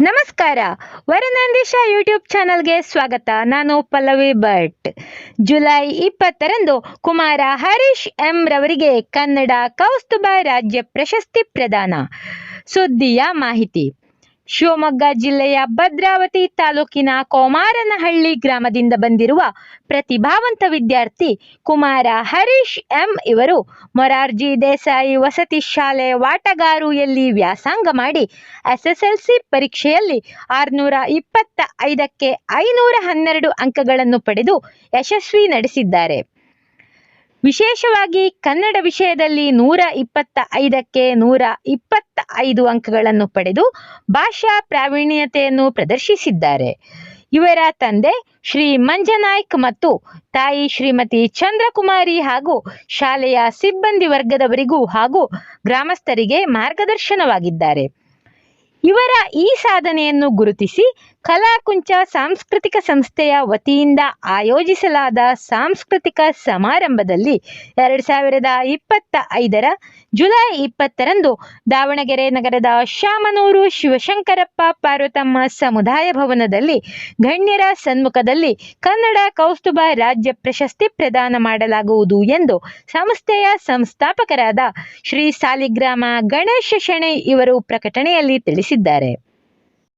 ನಮಸ್ಕಾರ. ವರನಂದೀಶ ಯೂಟ್ಯೂಬ್ ಚಾನಲ್ಗೆ ಸ್ವಾಗತ. ನಾನು ಪಲ್ಲವಿ ಭಟ್. ಜುಲೈ ಇಪ್ಪತ್ತರಂದು ಕುಮಾರ ಹರೀಶ್ ಎಂ ರವರಿಗೆ ಕನ್ನಡ ಕೌಸ್ತುಭ ರಾಜ್ಯ ಪ್ರಶಸ್ತಿ ಪ್ರದಾನ. ಸುದ್ದಿಯ ಮಾಹಿತಿ. ಶಿವಮೊಗ್ಗ ಜಿಲ್ಲೆಯ ಭದ್ರಾವತಿ ತಾಲೂಕಿನ ಕೋಮಾರನಹಳ್ಳಿ ಗ್ರಾಮದಿಂದ ಬಂದಿರುವ ಪ್ರತಿಭಾವಂತ ವಿದ್ಯಾರ್ಥಿ ಕುಮಾರ ಹರೀಶ್ ಎಂ ಇವರು ಮೊರಾರ್ಜಿ ದೇಸಾಯಿ ವಸತಿ ಶಾಲೆ ವಾಟಗಾರುಯಲ್ಲಿ ವ್ಯಾಸಂಗ ಮಾಡಿ ಎಸ್ಎಸ್ಎಲ್ಸಿ ಪರೀಕ್ಷೆಯಲ್ಲಿ ಆರುನೂರ ಇಪ್ಪತ್ತ ಐದಕ್ಕೆ ಐನೂರ ಹನ್ನೆರಡು ಅಂಕಗಳನ್ನು ಪಡೆದು ಯಶಸ್ವಿ ನಡೆಸಿದ್ದಾರೆ. ವಿಶೇಷವಾಗಿ ಕನ್ನಡ ವಿಷಯದಲ್ಲಿ ನೂರ ಇಪ್ಪತ್ತ ಐದಕ್ಕೆ ನೂರ ಇಪ್ಪತ್ತ ಐದು ಅಂಕಗಳನ್ನು ಪಡೆದು ಭಾಷಾ ಪ್ರಾವೀಣ್ಯತೆಯನ್ನು ಪ್ರದರ್ಶಿಸಿದ್ದಾರೆ. ಇವರ ತಂದೆ ಶ್ರೀ ಮಂಜನಾಯ್ಕ್ ಮತ್ತು ತಾಯಿ ಶ್ರೀಮತಿ ಚಂದ್ರಕುಮಾರಿ ಹಾಗೂ ಶಾಲೆಯ ಸಿಬ್ಬಂದಿ ವರ್ಗದವರಿಗೂ ಹಾಗೂ ಗ್ರಾಮಸ್ಥರಿಗೆ ಮಾರ್ಗದರ್ಶನವಾಗಿದ್ದಾರೆ. ಇವರ ಈ ಸಾಧನೆಯನ್ನು ಗುರುತಿಸಿ ಕಲಾಕುಂಚ ಸಾಂಸ್ಕೃತಿಕ ಸಂಸ್ಥೆಯ ವತಿಯಿಂದ ಆಯೋಜಿಸಲಾದ ಸಾಂಸ್ಕೃತಿಕ ಸಮಾರಂಭದಲ್ಲಿ ಎರಡು ಸಾವಿರದ ಇಪ್ಪತ್ತ ಐದರ ಜುಲೈ ಇಪ್ಪತ್ತರಂದು ದಾವಣಗೆರೆ ನಗರದ ಶಾಮನೂರು ಶಿವಶಂಕರಪ್ಪ ಪಾರ್ವತಮ್ಮ ಸಮುದಾಯ ಭವನದಲ್ಲಿ ಗಣ್ಯರ ಸನ್ಮುಖದಲ್ಲಿ ಕನ್ನಡ ಕೌಸ್ತುಭ ರಾಜ್ಯ ಪ್ರಶಸ್ತಿ ಪ್ರದಾನ ಮಾಡಲಾಗುವುದು ಎಂದು ಸಂಸ್ಥೆಯ ಸಂಸ್ಥಾಪಕರಾದ ಶ್ರೀ ಸಾಲಿಗ್ರಾಮ ಗಣೇಶ ಶೆಣೈ ಇವರು ಪ್ರಕಟಣೆಯಲ್ಲಿ ತಿಳಿಸಿದ್ದಾರೆ.